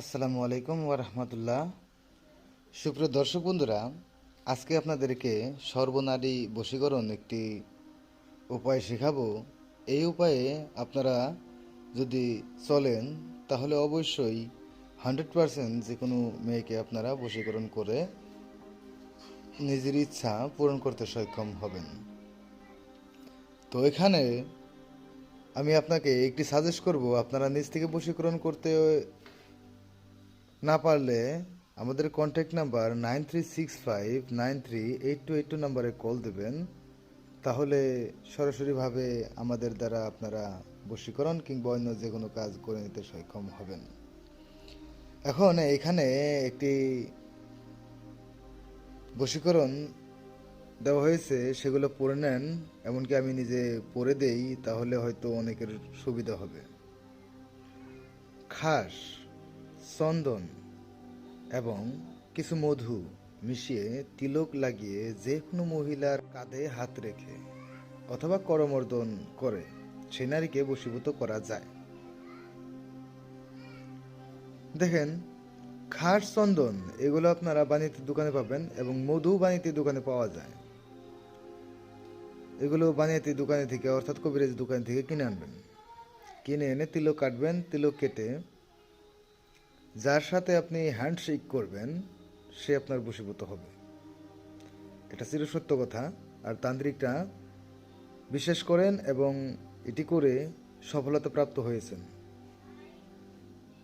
আসসালামু আলাইকুম ওরহমতুল্লাহ সুপ্রিয় দর্শক বন্ধুরা, আজকে আপনাদেরকে সর্বনারী বশীকরণ একটি উপায় শেখাবো। এই উপায়ে আপনারা যদি চলেন, তাহলে অবশ্যই হান্ড্রেড পারসেন্ট যে কোনো মেয়েকে আপনারা বশীকরণ করে নিজের ইচ্ছা পূরণ করতে সক্ষম হবেন। তো এখানে আমি আপনাকে একটি সাজেস্ট করব, আপনারা নিজ থেকে বশীকরণ করতে না পারলে আমাদের contact number nine three six five nine three eight two eight two নাম্বারে কল দেবেন। তাহলে সরাসরিভাবে আমাদের দ্বারা আপনারা বশীকরণ কিংবা অন্য যে কোনো কাজ করে নিতে সক্ষম হবেন। এখন এখানে একটি বশীকরণ দেওয়া হয়েছে, সেগুলো পড়ে নেন। এমনকি আমি নিজে পড়ে দেই, তাহলে হয়তো অনেকের সুবিধা হবে। খাস। চন্দন এবং কিছু মধু মিশিয়ে তিলক লাগিয়ে যে কোনো মহিলার কাঁধে হাত রেখে অথবা করমর্দন করে সেই নারীকে বশীভূত করা যায়। দেখেন খাস চন্দন, এগুলো আপনারা বাণিজ্য দোকানে পাবেন এবং মধু বাণিজ্য দোকানে পাওয়া যায়। এগুলো বানিয়াতি দোকানে থেকে, অর্থাৎ কবিরাজ দোকান থেকে কিনে আনবেন। কিনে এনে তিলক কাটবেন, তিলক কেটে যার সাথে আপনি হ্যান্ডশেক করবেন, সে আপনার বশীভূত হবে। এটা চির সত্য কথা। আর তান্ত্রিকটা বিশ্বাস করেন এবং এটি করে সফলতা প্রাপ্ত হয়েছেন।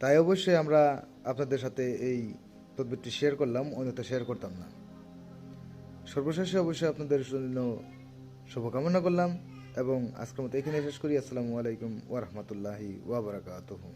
তাই অবশ্যই আমরা আপনাদের সাথে এই তদবিরটি শেয়ার করলাম অন্যতা শেয়ার করতাম না। সর্বশেষে অবশ্যই আপনাদের জন্য শুভকামনা করলাম এবং আজকের মতো এখানে শেষ করি। আসসালামু আলাইকুম ওরহমতুল্লাহি ওয়াবারাকাতুহু